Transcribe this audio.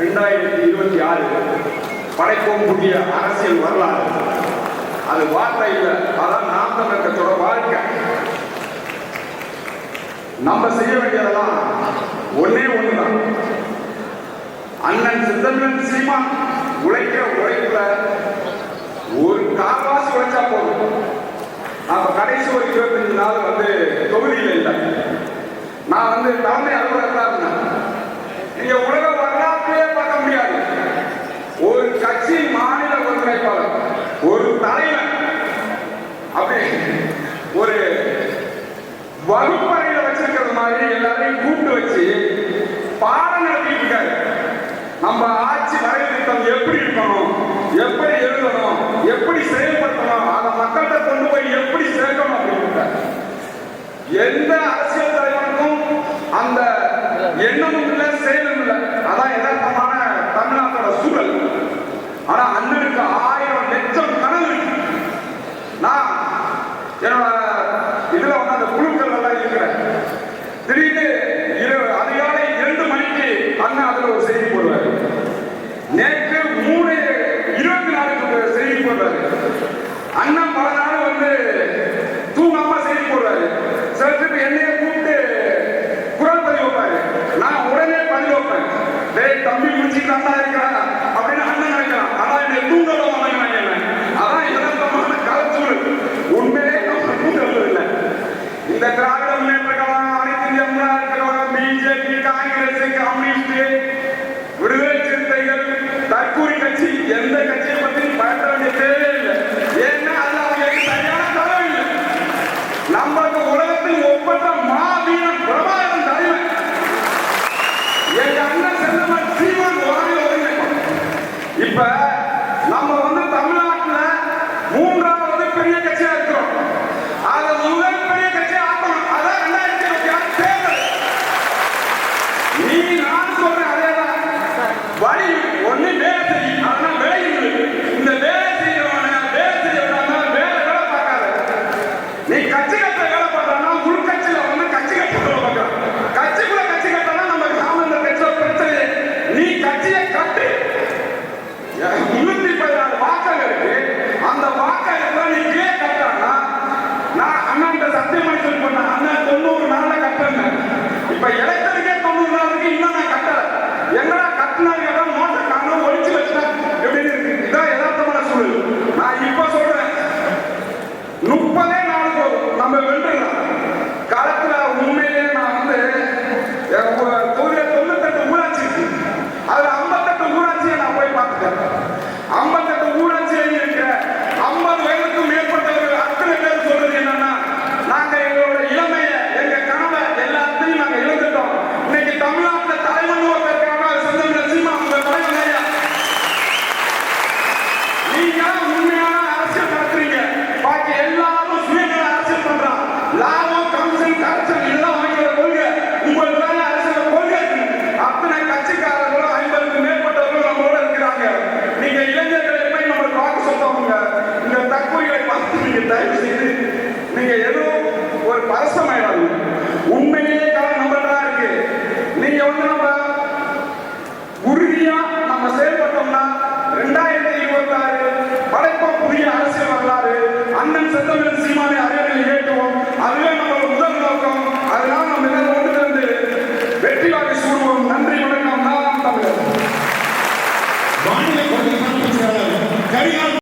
ரெண்டாயிரத்தி இருபத்தி ஆறு படைப்போம் புதிய அரசியல் வரலாறு. அது வார்த்தை பல அதான் நாம் தமிழகத்தோட வாழ்க்கை. நம்ம செய்ய வேண்டியதெல்லாம் ஒன்னே ஒண்ணுதான். அண்ணன் சிந்தன்வன் சீமா உழைக்கிற உழைப்புல ஒரு கால்வாசி உழைச்சா போதும். நாம கடைசி ஒரு இருபத்தஞ்சு நாள் வந்து தொகுதியில் இல்லை. நான் வந்து தலைமை அலுவலகத்தில் பாடம் நடத்திட்டு இருக்காரு நம்ம ஆட்சி வரை திட்டம் எப்படி இருக்கணும்? எப்படி எழுதணும்? எப்படி செயல்படுத்தணும்? அதை மக்கள்கிட்ட கொண்டு போய் எப்படி சேர்க்கணும் அப்படின்னு எந்த அரசியல் தலைவருக்கும் அந்த எண்ணமும் இல்லை செயலும் இல்லை. அதான் யதார்த்தமான தமிழ்நாட்டோட சூழல். ஆனா அண்ணனுக்கு ஆயிரம் லட்சம் கனவு நான் என்னோட இதுல வந்து அந்த குழு நினைச்சுட்டு அண்ணா இருக்கிறாங்க அப்படின்னு அண்ணன் நினைக்கிறான் என்ன அதான் யதார்த்தமான கலச்சூறு உண்மையிலே நம்ம தூண்டல் இல்லை. இந்த திராவிட முன்னேற்ற கழகம் அனைத்து இந்திய முன்னாள் கழகம் கட்சி எந்த கட்சியை பத்தி பயப்பட வேண்டிய தேவை இல்லை. ஏன்னா அது அவங்க சரியான தரவில்லை உலகத்தில் ஒப்பந்தம் Right. Obrigado, meu.